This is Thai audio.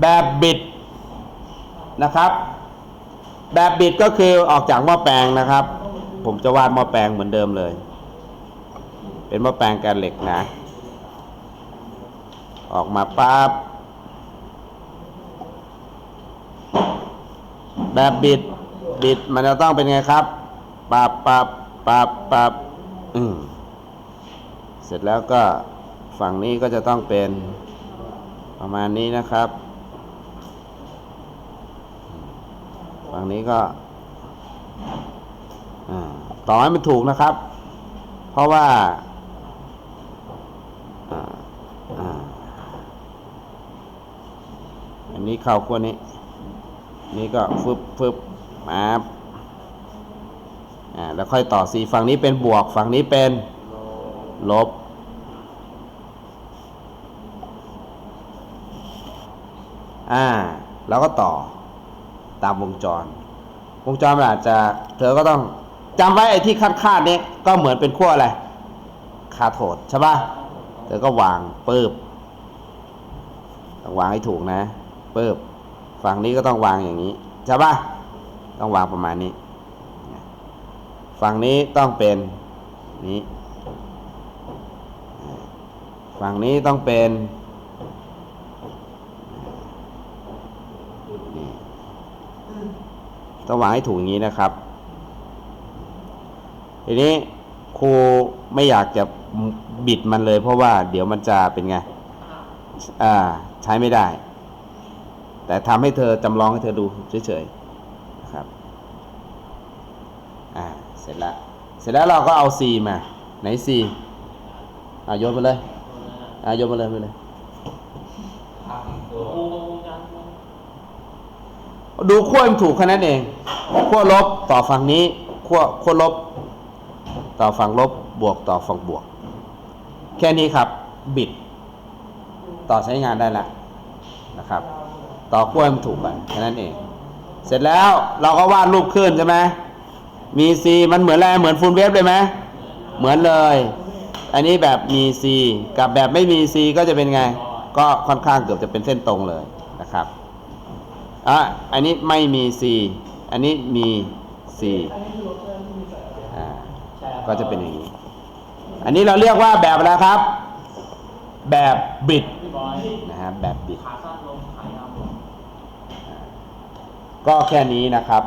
แบบบิดนะครับ แบบบิดก็คือออกจากหม้อแปลงนะครับ ผมจะวาดหม้อแปลงเหมือนเดิมเลย เป็นหม้อแปลงแกนเหล็กนะ ออกมาปั๊บแบบบิดบิดมันจะต้องเป็นไงครับปับปับปับปับอืม เสร็จแล้วก็ฝั่งนี้ก็จะต้องเป็นประมาณนี้นะครับ ฝั่งนี้ก็ต่อให้มันถูกนะครับ เพราะว่าอันนี้เข้าขั้วนี้ นี่ก็ฟึบฟึบมาอ่าแล้วค่อยต่อสีฝั่งนี้เป็นบวก ฝั่งนี้เป็นลบ อ่าแล้วก็ต่อตามวงจร วงจรมันอาจจะเธอก็ต้องจำไว้ไอ้ที่คาดคาดนี้ก็เหมือนเป็นขั้วอะไรคาโทดใช่ปะเธอก็วางปืบต้องวางให้ถูกนะปืบฝั่งนี้ก็ต้องวางอย่างนี้ใช่ปะต้องวางประมาณนี้ ฝั่งนี้ต้องเป็นนี้ ฝั่งนี้ต้องเป็น ต้องวางให้ถูกอย่างนี้นะครับ ทีนี้ครูไม่อยากจะบิดมันเลย เพราะว่าเดี๋ยวมันจะเป็นไงอ่าใช้ไม่ได้ แต่ทำให้เธอจำลองให้เธอดูเฉยๆนะครับอ่าเสร็จแล้วเสร็จแล้วเราก็เอา C มา ไหน C อ่าโยนมาเลยอ่าโยนมาเลยมาเลย ดูขั้วมันถูกแค่นั้นเองขั้วลบต่อฝั่งนี้ขั้วขั้วลบ ต่อฝั่งลบบวกต่อฝั่งบวก แค่นี้ครับบิด ต่อใช้งานได้แล้วนะครับ ต่อขั้วมันถูกกันแค่นั้นเอง เสร็จแล้วเราก็วาดรูปขึ้นใช่ไหมมี C มันเหมือนอะไรเหมือนฟูลเวฟเลยไหมเหมือนเลย อันนี้แบบมี C กับแบบไม่มี C ก็จะเป็นไง ก็ค่อนข้างเกือบจะเป็นเส้นตรงเลยนะครับ อะอันนี้ไม่มี C อันนี้มี C อ่าก็จะเป็นอย่างนี้ อันนี้เราเรียกว่าแบบอะไรครับ แบบบิดพี่บอยนะฮะแบบบิดขาสั้นลงขายาวลงก็แค่นี้นะครับ